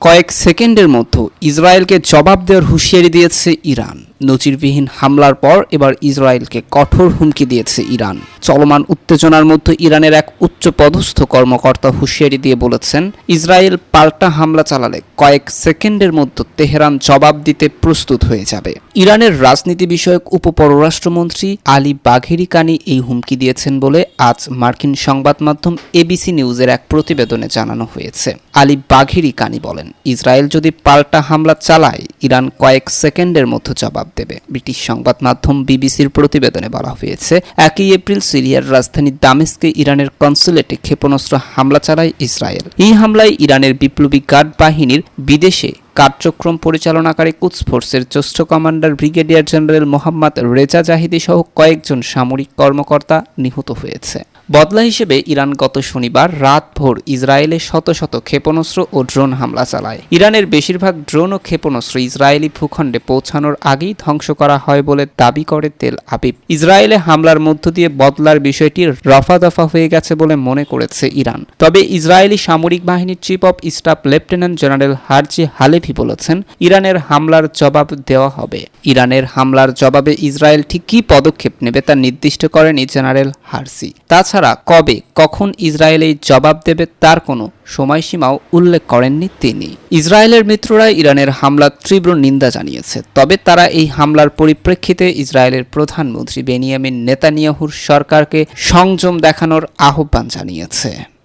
কয়েক সেকেন্ডের মধ্যে ইসরায়েলকে জবাব দেওয়ার হুঁশিয়ারি দিয়েছে ইরান। নজিরবিহীন হামলার পর এবার ইসরায়েলকে কঠোর হুমকি দিয়েছে ইরান। চলমান উত্তেজনার মধ্যে ইরানের এক উচ্চ পদস্থ কর্মকর্তা হুঁশিয়ারি দিয়ে বলেছেন, ইসরায়েল পাল্টা হামলা চালালে কয়েক সেকেন্ডের মধ্যে তেহরান জবাব দিতে প্রস্তুত হয়ে যাবে। ইরানের রাজনীতি বিষয়ক উপপররাষ্ট্রমন্ত্রী আলী বাঘেরি কানি এই হুমকি দিয়েছেন বলে আজ মার্কিন সংবাদ মাধ্যম এবিসি নিউজের এক প্রতিবেদনে জানানো হয়েছে। আলী বাঘেরি কানি বলেন, ইসরায়েল যদি পাল্টা হামলা চালায়, ইরান কয়েক সেকেন্ডের মধ্যে জবাব দেবে। ব্রিটিশ সংবাদ মাধ্যম বিবিসির প্রতিবেদনে বলা হয়েছে, একই এপ্রিল সিরিয়ার রাজধানী দামেস্কে ইরানের কনসুলেটে ক্ষেপণাস্ত্র হামলা চালায় ইসরায়েল। এই হামলায় ইরানের বিপ্লবী গার্ড বাহিনীর বিদেশে কার্যক্রম পরিচালনাকারী কুচ ফোর্সের জ্যেষ্ঠ commander brigadier general Mohammad Reza Zahedi সহ কয়েকজন সামরিক কর্মকর্তা নিহত হয়েছে। বদলা হিসেবে ইরান গত শনিবার রাত ভোর ইসরায়েলে শত শত ক্ষেপণাস্ত্র ও ড্রোন হামলা চালায়। ইরানের বেশিরভাগ ড্রোন ও ক্ষেপণাস্ত্র ইসরায়েলি ভূখণ্ডে পৌঁছানোর আগেই ধ্বংস করা হয় বলে দাবি করে তেল আবিব। ইসরায়েলে হামলার মধ্য দিয়ে বদলার বিষয়টি রফাদফা হয়ে গেছে বলে মনে করেছে ইরান। তবে ইসরায়েলি সামরিক বাহিনীর chief of staff lieutenant general Herzi Halevi বলেছেন, ইরানের হামলার জবাব দেওয়া হবে। ইরানের হামলার জবাবে ইসরায়েল ঠিক কী পদক্ষেপ নেবে তা নির্দিষ্ট করেনি জেনারেল হারসি। তাছাড়া কবে, কখন ইসরায়েল এই জবাব দেবে তার কোনো সময়সীমাও উল্লেখ করেননি তিনি। ইসরায়েলের মিত্ররা ইরানের হামলার তীব্র নিন্দা জানিয়েছে, তবে তারা এই হামলার পরিপ্রেক্ষিতে ইসরায়েলের প্রধানমন্ত্রী বেনিয়ামিন নেতানিয়াহুর সরকারকে সংযম দেখানোর আহ্বান জানিয়েছে।